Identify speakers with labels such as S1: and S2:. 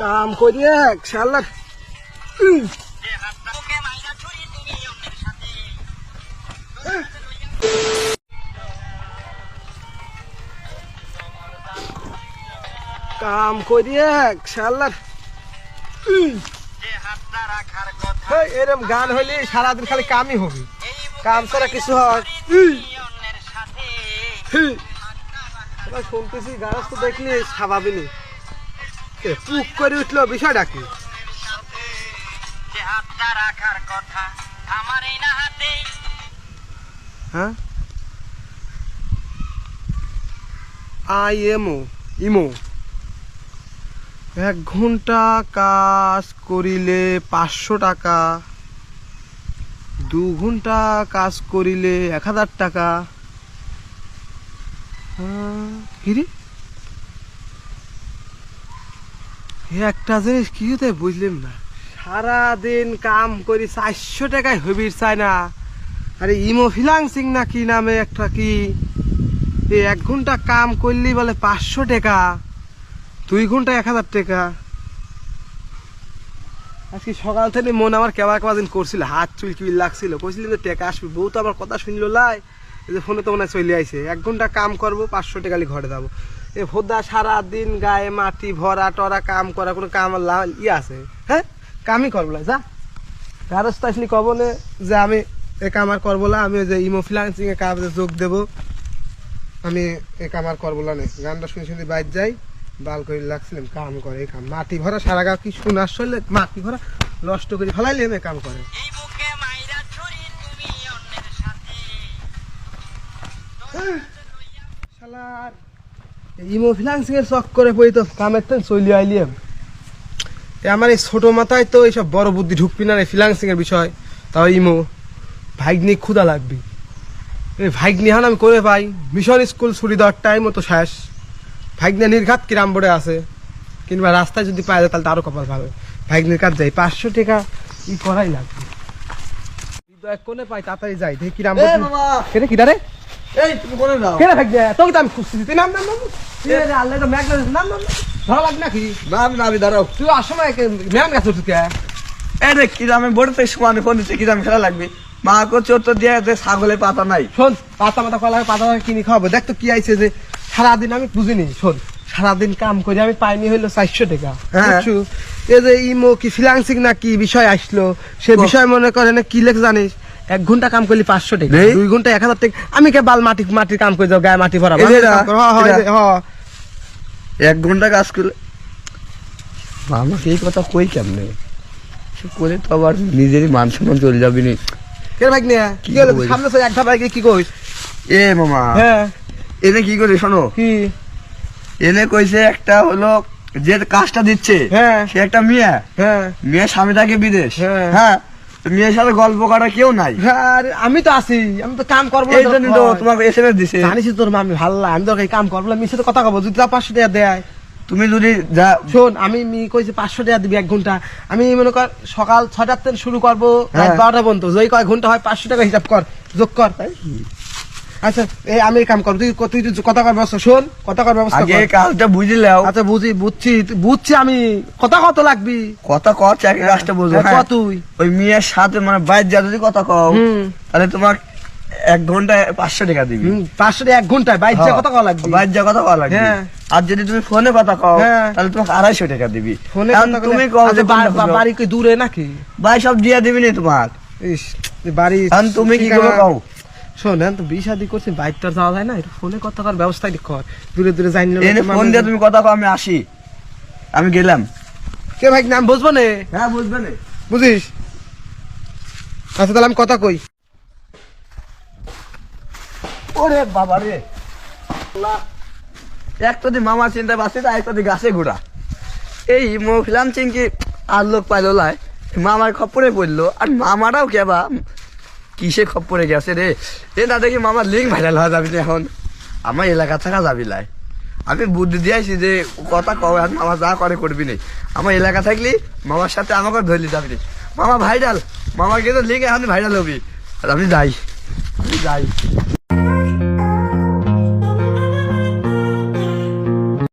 S1: কাম করি এক শালার কাম করি এক শালার এরম গান হইলে সারাদিন খালি কামই হবে। কাম ছাড়া কিছু হয় শুনতেছি গাছ তো দেখলি স্বাভাবিক পুক করে উঠল বিষয়টা কি হ্যাঁ? আই এমও ইমো। এক ঘণ্টা কাজ করিলে পাঁচশো টাকা দু ঘণ্টা কাজ করিলে এক হাজার টাকা। হ্যাঁ, কিরে এ একটা জিনিস কি হতে বুঝলাম না? সারাদিন কাম করি চারশো টাকায় হবির চায় না। আরে ইমো ফিলাংসিং না কি নামে একটা কি? এক ঘণ্টা কাম করলি বলে পাঁচশো টাকা। দুই ঘণ্টা এক হাজার টাকা। আজকে সকাল থেকে মন আমার কেবা দিন করছিল, হাত চুল চুল লাগছিল। কইছিল যে টাকা আসবে। বউ তো আমার কথা শুনলো লাই যে ফোনে তো মনে হয় চলে আইছে। এক ঘণ্টা কাম করব, পাঁচশো টাকা ঘরে যাব। এ ভোদা সারা দিন গায়ে মাটি ভরা টরা কাম করা কোনো কাম ই আছে। হ্যাঁ? কামই করব না যা। আসলি কব না যে আমি এ কাম আর করব না আমি যে ইমো ফিলান্সিং এ কাজে যোগ দেবো। আমি এ কাম আর করব না। গানটা শুনে শুনে বাইর যাই বাল করে লাগছিলাম কাম করে এই কাম। মাটি ভরা সারা গা কি শুনে আসলে মাটি ভরা নষ্ট করে ফেলাইলে এ কাম করে। শালার ইমো ফিলান্সিং এর চক করে পড়ি তো কামের তো চলি আইলিয়াম আমার এই ছোট মাথায় তো এইসব বড় বুদ্ধি ঢুকবি না রে ফিলান্সিং এর বিষয় তাও ইমো। ভাইগনি ক্ষুদা লাগবে। এই ভাইগনি হান আমি করে পাই মিশন স্কুল ছুটি দেওয়ার টাইম তো শেষ। ভাইগনি নির্ঘাত কিরাম বোর্ডে আছে কিংবা রাস্তায় যদি পাওয়া যায় তাহলে তো আরও কপাল ভালো। ভাইগনির কাজ যাই পাঁচশো টাকা ই করাই লাগবে। কোনে পাই তাড়াতাড়ি যাই দেখি কিরাম কেটে কিদারে
S2: এই তুমি কোনে যাও?
S1: কেন ভাগ্য তোকে তো আমি খুঁজছি তুই নাম নাম নাম। আল্লাহ তো ম্যাগ নাম নাম ধরা লাগ নাকি?
S2: না আমি দাঁড়াও
S1: তুই আসময় ম্যাম গেছ তুই
S2: এই রে কি দামে বড় তো সমানে ফোন দিচ্ছে কি দাম খেলা লাগবে। মা কো চোর তো দিয়ে যে ছাগলের পাতা নাই।
S1: শোন পাতা মাথা কলা পাতা কিনে খাওয়াবো। দেখ তো কি আইছে যে সারাদিন আমি বুঝিনি। শোন সারাদিন কাম করে আমি পাইনি হইল চারশো টাকা।
S2: হ্যাঁ।
S1: এই যে ইমো কি ফিলান্সিং না কি বিষয় আসলো সে বিষয় মনে করে না কি লেখ জানিস? এক ঘণ্টা কাম করলি পাঁচশো টাকা দুই ঘণ্টা এক হাজার টাকা। আমি কে বাল মাটি মাটির কাম করে যাও গায়ে মাটি ভরা
S2: এই যে এরা, এরা।
S1: হ
S2: এক ঘণ্টা কাজ করলে আমাকে এই কথা কই কেমনে? করে তো আবার নিজেরই মান সম্মান চলে যাবি নি।
S1: কে ভাগ নিয়ে? কি
S2: কি
S1: হলো? সামনে তো এক ধাপ কি কইস?
S2: এ মামা।
S1: হ্যাঁ।
S2: এনে কি করে শোনো?
S1: কি?
S2: এনে কইছে একটা হলো যে কাজটা দিচ্ছে
S1: হ্যাঁ।
S2: সে একটা মেয়ে।
S1: হ্যাঁ।
S2: মেয়ে স্বামী থাকে বিদেশ।
S1: হ্যাঁ।
S2: হ্যাঁ? মেয়ের সাথে গল্প করা কেউ নাই।
S1: হ্যাঁ, আমি তো আছি আমি তো কাম করব
S2: এই জন্য তো। তোমাকে দিছে।
S1: জানিস তোর মামি ভালো লাগে আমি তো কাম করব না মিশে তো কথা কব যদি তা পাঁচশো টাকা দেয়।
S2: তুমি যদি যা
S1: শোন আমি মি কইছি পাঁচশো টাকা দিবি এক ঘণ্টা। আমি মনে কর সকাল ছটার থেকে শুরু করব রাত
S2: হ্যাঁ।
S1: বারোটা পর্যন্ত। যেই কয় ঘণ্টা হয় পাঁচশো টাকা হিসাব কর যোগ কর। আচ্ছা এই আমি কাম করব তুই তুই তুই কথা কর ব্যবস্থা শোন কথা কর ব্যবস্থা
S2: আগে
S1: কর।
S2: এই কাজটা
S1: আচ্ছা বুঝি বুঝছি বুঝছি আমি কথা কত লাগবি?
S2: কথা কর চাকরি কাজটা বুঝব
S1: হ্যাঁ,
S2: হ্যাঁ।
S1: তুই?
S2: ওই মেয়ের সাথে মানে বাইর যা যদি কথা কও তাহলে তোমার এক ঘন্টায় পাঁচশো টাকা দিবি।
S1: পাঁচশো টাকা এক ঘন্টায় বাইর যা কথা কওয়া লাগবে।
S2: বাইর যা কথা কওয়া লাগবে।
S1: হ্যাঁ।
S2: আর যদি তুমি ফোনে কথা কও
S1: হ্যাঁ।
S2: তাহলে তোমাকে আড়াইশো টাকা দিবি।
S1: ফোনে
S2: তুমি কও
S1: আচ্ছা,
S2: যে।
S1: বাড়ি কি দূরে নাকি?
S2: ভাই সব দিয়ে দিবি নি তোমার।
S1: বাড়ি
S2: তুমি কি করবে কও?
S1: শোন এখন তো বিয়ে শাদি করছি বাইক তো যাওয়া যায় না একটু ফোনে কথা কর ব্যবস্থা একটু কর? দূরে দূরে যাই
S2: ফোন দিয়ে তুমি কথা কও আমি আসি। আমি গেলাম।
S1: কে ভাই নাম বুঝব না?
S2: হ্যাঁ বুঝবে না।
S1: বুঝিস? আচ্ছা তাহলে আমি কথা কই।
S2: ওরে বাবা রে। এক তো দি মামা চিন্তা বাসে এক তো দি গাছে ঘোরা। এই মহিলাম চিনকি আর লোক পাইলো লাই। মামার খপরে পড়ল আর মামারাও কেবা কিসে খপ পড়ে গেছে রে? এ না দেখি মামার লিঙ্ক ভাইরাল হওয়া যাবি না এখন? আমার এলাকা থাকা যাবি লাই। আমি বুদ্ধি দিয়েছি যে কথা কবে আর মামা যা করে করবি নি। আমার এলাকা থাকলি মামার সাথে আমাকে ধরলি, যাবি রে মামা ভাইরাল মামা কিন্তু লিঙ্ক এখন ভাইরাল হবি। আর আমি যাই আমি যাই।